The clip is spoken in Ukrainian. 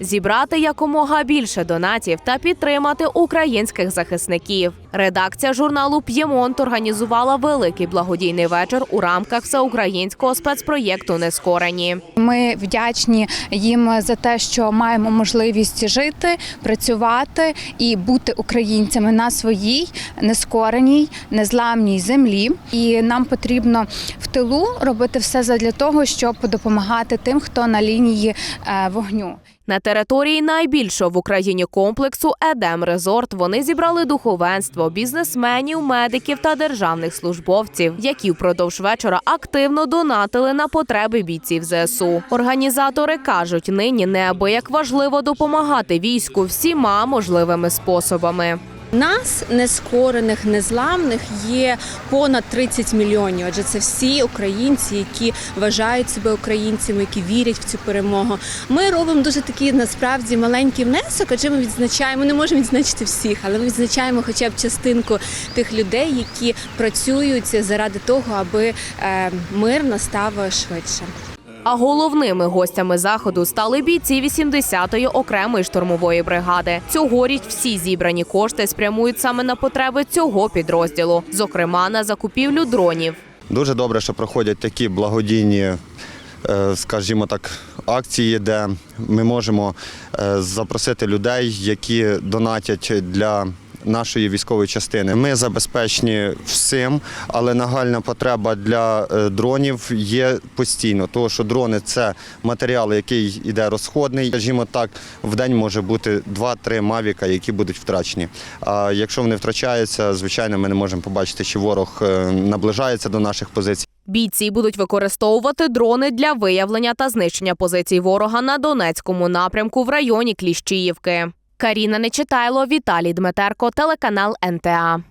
зібрати якомога більше донатів та підтримати українських захисників. Редакція журналу П'ємонт організувала великий благодійний вечір у рамках всеукраїнського спецпроєкту Нескорені. Ми вдячні їм за те, що маємо можливість жити, працювати і бути українцями на своїй нескореній, незламній землі. І нам потрібно в тилу робити все задля того, щоб допомагати тим, хто на лінії е, вогню. На території найбільшого в Україні комплексу Едем Резорт вони зібрали духовенство, бізнесменів, медиків та державних службовців, які впродовж вечора активно донатили на потреби бійців ЗСУ. Організатори кажуть, нині неабияк важливо допомагати війську всіма можливими способами. Нас нескорених, незламних є понад 30 мільйонів. Адже це всі українці, які вважають себе українцями, які вірять в цю перемогу. Ми робимо дуже такий насправді маленький внесок, адже ми відзначаємо, не можемо відзначити всіх, але ми відзначаємо хоча б частинку тих людей, які працюють заради того, аби е, мир настав швидше. А головними гостями заходу стали бійці 80-ї окремої штурмової бригади. Цьогоріч всі зібрані кошти спрямують саме на потреби цього підрозділу, зокрема на закупівлю дронів. Дуже добре, що проходять такі благодійні, е, скажімо так, акції, де ми можемо е, запросити людей, які донатять для. Нашої військової частини ми забезпечені всім, але нагальна потреба для е, дронів є постійно, тому що дрони це матеріал, який йде розходний. Скажімо так, в день може бути 2-3 мавіка, які будуть втрачені. А якщо вони втрачаються, звичайно, ми не можемо побачити, чи ворог е, наближається до наших позицій. Бійці будуть використовувати дрони для виявлення та знищення позицій ворога на Донецькому напрямку в районі Кліщіївки. Каріна Нечитайло, Віталій Дмитерко, телеканал НТА.